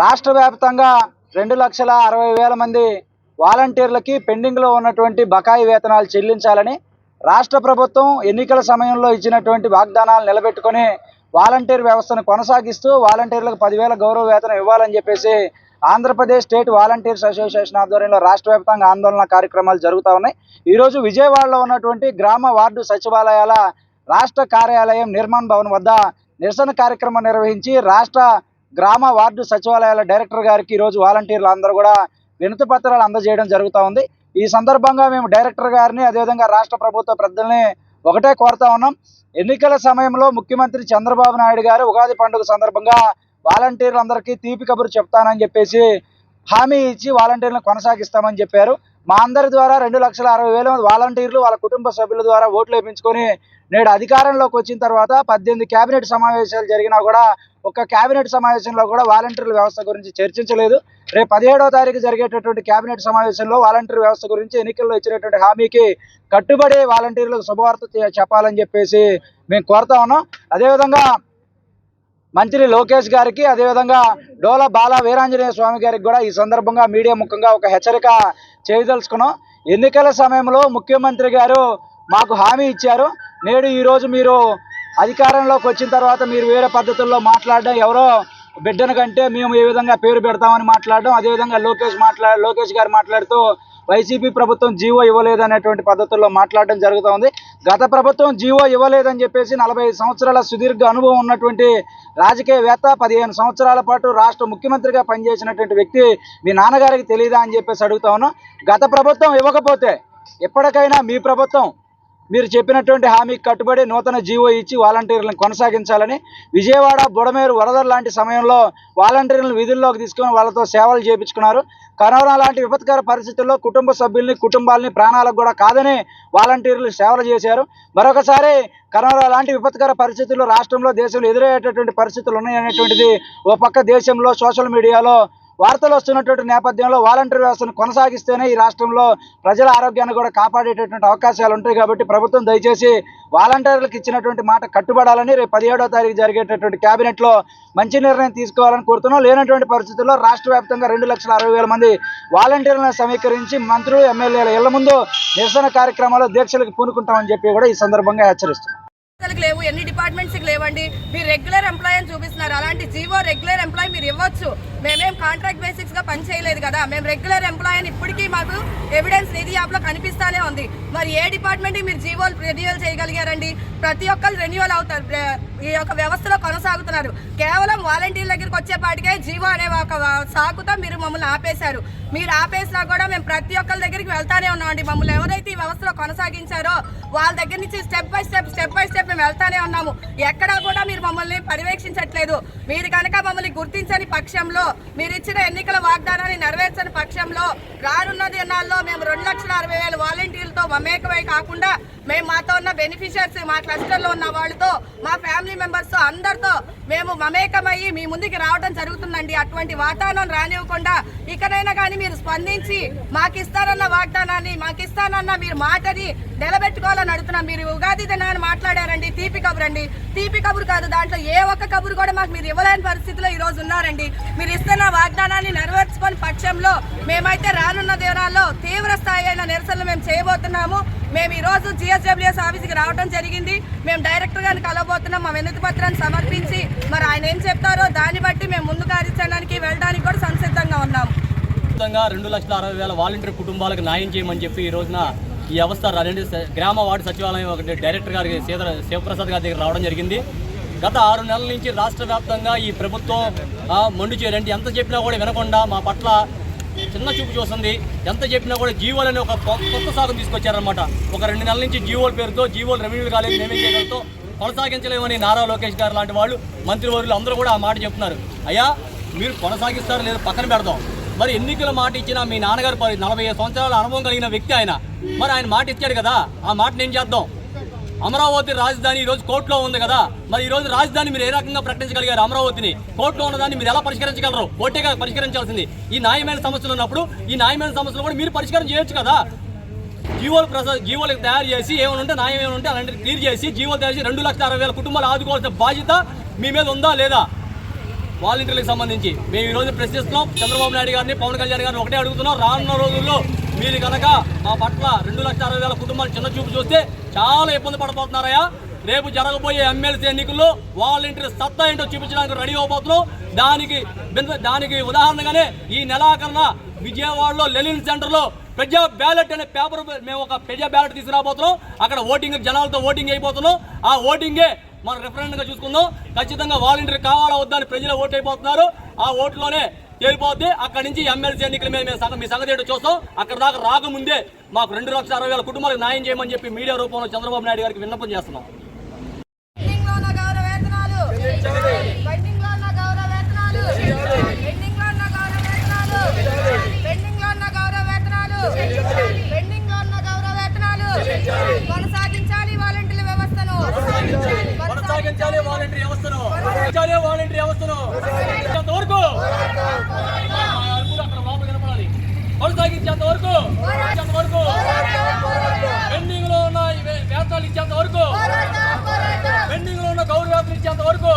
రాష్ట్ర వ్యాప్తంగా రెండు లక్షల అరవై వేల మంది వాలంటీర్లకి పెండింగ్లో ఉన్నటువంటి బకాయి వేతనాలు చెల్లించాలని రాష్ట్ర ప్రభుత్వం ఎన్నికల సమయంలో ఇచ్చినటువంటి వాగ్దానాలు నిలబెట్టుకొని వాలంటీర్ వ్యవస్థను కొనసాగిస్తూ వాలంటీర్లకు పదివేల గౌరవ వేతనం ఇవ్వాలని చెప్పేసి ఆంధ్రప్రదేశ్ స్టేట్ వాలంటీర్స్ అసోసియేషన్ ఆధ్వర్యంలో రాష్ట్ర వ్యాప్తంగా ఆందోళన కార్యక్రమాలు జరుగుతూ ఉన్నాయి. ఈరోజు విజయవాడలో ఉన్నటువంటి గ్రామ వార్డు సచివాలయాల రాష్ట్ర కార్యాలయం నిర్మాణ్ భవన్ వద్ద నిరసన కార్యక్రమం నిర్వహించి రాష్ట్ర గ్రామ వార్డు సచివాలయాల డైరెక్టర్ గారికి ఈరోజు వాలంటీర్లు అందరూ కూడా వినతి పత్రాలు అందజేయడం జరుగుతూ ఉంది. ఈ సందర్భంగా మేము డైరెక్టర్ గారిని అదేవిధంగా రాష్ట్ర ప్రభుత్వ ప్రజల్ని ఒకటే కోరుతా ఉన్నాం. ఎన్నికల సమయంలో ముఖ్యమంత్రి చంద్రబాబు నాయుడు గారు ఉగాది పండుగ సందర్భంగా వాలంటీర్లందరికీ తీపి కబురు చెప్తానని చెప్పేసి హామీ ఇచ్చి వాలంటీర్లను కొనసాగిస్తామని చెప్పారు. మా అందరి ద్వారా రెండు లక్షల అరవై వేల మంది వాలంటీర్లు వాళ్ళ కుటుంబ సభ్యుల ద్వారా ఓట్లు వేయించుకొని నేడు అధికారంలోకి వచ్చిన తర్వాత పద్దెనిమిది కేబినెట్ సమావేశాలు జరిగినా కూడా ఒక్క కేబినెట్ సమావేశంలో కూడా వాలంటీర్ల వ్యవస్థ గురించి చర్చించలేదు. రేపు పదిహేడవ తారీఖు జరిగేటటువంటి కేబినెట్ సమావేశంలో వాలంటీర్ వ్యవస్థ గురించి ఎన్నికల్లో ఇచ్చినటువంటి హామీకి కట్టుబడి వాలంటీర్లకు శుభవార్త చెప్పాలని చెప్పేసి మేము కోరుతా ఉన్నాం. అదేవిధంగా మంత్రి లోకేష్ గారికి అదేవిధంగా డోల బాల వీరాంజనేయ స్వామి గారికి కూడా ఈ సందర్భంగా మీడియా ముఖంగా ఒక హెచ్చరిక చేయదలుచుకున్నాం. ఎన్నికల సమయంలో ముఖ్యమంత్రి గారు మాకు హామీ ఇచ్చారు. నేడు ఈరోజు మీరు అధికారంలోకి వచ్చిన తర్వాత మీరు వేరే పద్ధతుల్లో మాట్లాడడం ఎవరో బిడ్డను కంటే మేము ఏ విధంగా పేరు పెడతామని మాట్లాడడం అదేవిధంగా లోకేష్ మాట్లా లోకేష్ గారు మాట్లాడుతూ వైసీపీ ప్రభుత్వం జీవో ఇవ్వలేదనేటువంటి పద్ధతుల్లో మాట్లాడడం జరుగుతోంది గత ప్రభుత్వం జీవో ఇవ్వలేదని చెప్పేసి నలభై సంవత్సరాల సుదీర్ఘ అనుభవం ఉన్నటువంటి రాజకీయవేత్త పదిహేను సంవత్సరాల పాటు రాష్ట్ర ముఖ్యమంత్రిగా పనిచేసినటువంటి వ్యక్తి మీ నాన్నగారికి తెలియదా అని చెప్పేసి అడుగుతా ఉన్నాం గత ప్రభుత్వం ఇవ్వకపోతే ఎప్పటికైనా మీ ప్రభుత్వం మీరు చెప్పినటువంటి హామీకి కట్టుబడి నూతన జీవో ఇచ్చి వాలంటీర్లను కొనసాగించాలని విజయవాడ బుడమేరు వరదలు లాంటి సమయంలో వాలంటీర్లను విధుల్లోకి తీసుకొని వాళ్ళతో సేవలు చేయించుకున్నారు కరోనా లాంటి విపత్కర పరిస్థితుల్లో కుటుంబ సభ్యుల్ని కుటుంబాలని ప్రాణాలకు కూడా కాదని వాలంటీర్లు సేవలు చేశారు. మరొకసారి కరోనా లాంటి విపత్కర పరిస్థితుల్లో రాష్ట్రంలో దేశంలో ఎదురయ్యేటటువంటి పరిస్థితులు ఉన్నాయనేటువంటిది ఓ పక్క దేశంలో సోషల్ మీడియాలో వార్తలు వస్తున్నటువంటి నేపథ్యంలో వాలంటీర్ వ్యవస్థను కొనసాగిస్తేనే ఈ రాష్ట్రంలో ప్రజల ఆరోగ్యాన్ని కూడా కాపాడేటటువంటి అవకాశాలు ఉంటాయి కాబట్టి ప్రభుత్వం దయచేసి వాలంటీర్లకు ఇచ్చినటువంటి మాట కట్టుబడాలని రేపు పదిహేడో తారీఖు జరిగేటటువంటి క్యాబినెట్లో మంచి నిర్ణయం తీసుకోవాలని కోరుతున్నాం. లేనటువంటి పరిస్థితుల్లో రాష్ట్ర వ్యాప్తంగా రెండు లక్షల అరవై వేల మంది వాలంటీర్లను సమీకరించి మంత్రులు ఎమ్మెల్యేల ఇళ్ళ ముందు నిరసన కార్యక్రమాలు దీక్షలకు పూనుకుంటామని చెప్పి కూడా ఈ సందర్భంగా హెచ్చరిస్తున్నాం. సంస్థలకు లేవు ఎన్ని డిపార్ట్మెంట్స్కి లేవండి. మీరు రెగ్యులర్ ఎంప్లాయ్ అని చూపిస్తున్నారు. అలాంటి జీవో రెగ్యులర్ ఎంప్లాయ్ మీరు ఇవ్వచ్చు. మేమేం కాంట్రాక్ట్ బేసిక్స్గా పని చేయలేదు కదా. మేము రెగ్యులర్ ఎంప్లాయ్ అని ఇప్పటికీ మాకు ఎవిడెన్స్ నిధి యాప్లో కనిపిస్తానే ఉంది. మరి ఏ డిపార్ట్మెంట్కి మీరు జీవోలు రెన్యువల్ చేయగలిగారండి? ప్రతి ఒక్కరు రెన్యువల్ అవుతారు. ఈ యొక్క వ్యవస్థలో కొనసాగుతున్నారు. కేవలం వాలంటీర్ దగ్గరికి వచ్చేపాటికే జీవో అనే ఒక సాకుతో మీరు మమ్మల్ని ఆపేశారు. మీరు ఆపేసినా కూడా మేము ప్రతి ఒక్కరి దగ్గరికి వెళ్తానే ఉన్నామండి. మమ్మల్ని ఎవరైతే ఈ వ్యవస్థలో కొనసాగించారో వాళ్ళ దగ్గర నుంచి step by step step by step మేము వెళ్తానే ఉన్నాము. ఎక్కడా కూడా మీరు మమ్మల్ని పర్యవేక్షించట్లేదు. మీరు కనుక మమ్మల్ని గుర్తించని పక్షంలో మీరు ఇచ్చిన ఎన్నికల వాగ్దానాన్ని నెరవేర్చని పక్షంలో రానున్న దినాల్లో మేము రెండు లక్షల అరవై వేల వాలంటీర్లతో మమేకమై కాకుండా మేము మాతో ఉన్న బెనిఫిషియర్స్ మా క్లస్టర్లో ఉన్న వాళ్ళతో మా ఫ్యామిలీ మెంబర్స్ అందరితో మేము మమేకమయ్యి మీ ముందుకి రావడం జరుగుతుందండి. అటువంటి వాతావరణం రానివ్వకుండా ఇకనైనా కానీ మీరు స్పందించి మాకు వాగ్దానాన్ని మాకిస్తానన్న మీరు మాటని నిలబెట్టుకోవాలని అడుగుతున్నాం. మీరు ఉగాది దినాన్ని మాట్లాడారండి తీపి కబురు అండి తీపి కబురు కాదు దాంట్లో ఏ ఒక్క కబురు కూడా మాకు మీరు ఇవ్వలేని పరిస్థితిలో ఈ రోజు ఉన్నారండి. మీరు ఇస్తున్న వాగ్దానాన్ని నెరవేర్చుకొని పక్షంలో మేమైతే రానున్న దినాల్లో తీవ్ర స్థాయి అయిన నిరసనలు మేము చేయబోతున్నాము. మేము ఈ రోజు జిఎస్డబ్ల్యూఎస్ ఆఫీస్కి రావడం జరిగింది. మేము డైరెక్టర్ గారిని కలవబోతున్నాం. మా వినతి పత్రాన్ని సమర్పించి మరి ఆయన ఏం చెప్తారో దాన్ని బట్టి మేము ముందు కార్యాచరణకి వెళ్ళడానికి కూడా సంసిద్ధంగా ఉన్నాము. రెండు లక్షల అరవై వేల వాలంటీర్ కుటుంబాలకు న్యాయం చేయమని చెప్పి ఈ రోజున ఈ వ్యవస్థ రెండు గ్రామ వార్డు సచివాలయం ఒకటి డైరెక్టర్ గారికి సీతర శివప్రసాద్ గారి దగ్గర రావడం జరిగింది. గత ఆరు నెలల నుంచి రాష్ట్ర వ్యాప్తంగా ఈ ప్రభుత్వం మొండి చేయాలంటే ఎంత చెప్పినా కూడా వినకుండా మా పట్ల చిన్న చూపు చూస్తుంది. ఎంత చెప్పినా కూడా జీవోలు అనే ఒక కొత్త సాగం తీసుకొచ్చారనమాట ఒక రెండు నెలల నుంచి జీవోల పేరుతో జీవోలు రెవెన్యూ కాలేదు మేమే చేయడంతో కొనసాగించలేమని నారా లోకేష్ గారు లాంటి వాళ్ళు మంత్రివర్యులు అందరూ కూడా ఆ మాట చెప్తున్నారు. అయ్యా మీరు కొనసాగిస్తారు లేదో పక్కన పెడదాం. మరి ఎన్నికల మాట ఇచ్చిన మీ నాన్నగారు పది నలభై సంవత్సరాల అనుభవం కలిగిన వ్యక్తి ఆయన. మరి ఆయన మాట ఇచ్చాడు కదా ఆ మాట నేను చేద్దాం? అమరావతి రాజధాని ఈరోజు కోర్టులో ఉంది కదా మరి ఈరోజు రాజధాని మీరు ఏ రకంగా ప్రకటించగలిగారు అమరావతిని? కోర్టులో ఉన్నదాన్ని మీరు ఎలా పరిష్కరించగలరు? కోర్టుగా పరిష్కరించాల్సింది. ఈ న్యాయమైన సమస్యలు ఉన్నప్పుడు ఈ న్యాయమైన సమస్యలు కూడా మీరు పరిష్కారం చేయొచ్చు కదా. జీవోలు ప్రసా జీవోలకు తయారు చేసి ఏమైనా ఉంటే న్యాయం ఏమైనా ఉంటే అలాంటివి క్లియర్ చేసి జీవోలు తయారు చేసి రెండు లక్షల అరవై వేల కుటుంబాలు ఆదుకోవాల్సిన బాధ్యత మీ మీద ఉందా లేదా? వాలంటీర్లకు సంబంధించి మేము ఈరోజు రోజు ప్రశ్నిస్తున్నాం చంద్రబాబు నాయుడు గారిని పవన్ కళ్యాణ్ గారిని ఒకటే అడుగుతున్నాం. రానున్న రోజుల్లో మీరు కనుక మా పట్ల రెండు లక్షల అరవై వేల కుటుంబాలు చిన్న చూపు చూస్తే చాలా ఇబ్బంది పడబోతున్నారయ్యా. రేపు జరగబోయే ఎమ్మెల్సీ ఎన్నికల్లో వాలంటీర్ సత్తా ఏంటో చూపించడానికి రెడీ అవబోతున్నాం. దానికి దానికి ఉదాహరణగానే ఈ నెలాఖరున విజయవాడలో లెలిన్ సెంటర్లో ప్రజా బ్యాలెట్ అనే పేపర్ మేము ఒక ప్రజా బ్యాలెట్ తీసుకురాబోతున్నాం. అక్కడ ఓటింగ్ జనాలతో ఓటింగ్ అయిపోతున్నాం. ఆ ఓటింగే మనం రెఫరెండం గా చూసుకుందాం. ఖచ్చితంగా వాలంటీర్ కావాలా వద్దా అని ప్రజలు ఓట్ అయిపోతున్నారు. ఆ ఓట్లోనే తేలిపోద్ది అక్కడి నుంచి ఎమ్మెల్సీ ఎన్నికల మీద మేము సగం మీ సంగతి ఏంటో చూస్తాం. అక్కడ దాకా రాకముందే మాకు రెండు లక్షల అరవై వేల కుటుంబాలకు న్యాయం చేయమని చెప్పి మీడియా రూపంలో చంద్రబాబు నాయుడు గారికి విన్నపం చేస్తున్నాం. ప్రశ్నించాలి వాలంటీర్ వ్యవస్థను. ప్రశ్నించాలి వాలంటీర్ వ్యవస్థను. ప్రశ్నించేంత వరకు అక్కడ లోపల కనపడాలి. కొనసాగించేంత వరకు వరకు. పెండింగ్లో ఉన్న వేతనాలు ఇచ్చేంత వరకు. పెండింగ్లో ఉన్న గౌరవ వేతనాలు ఇచ్చేంత వరకు.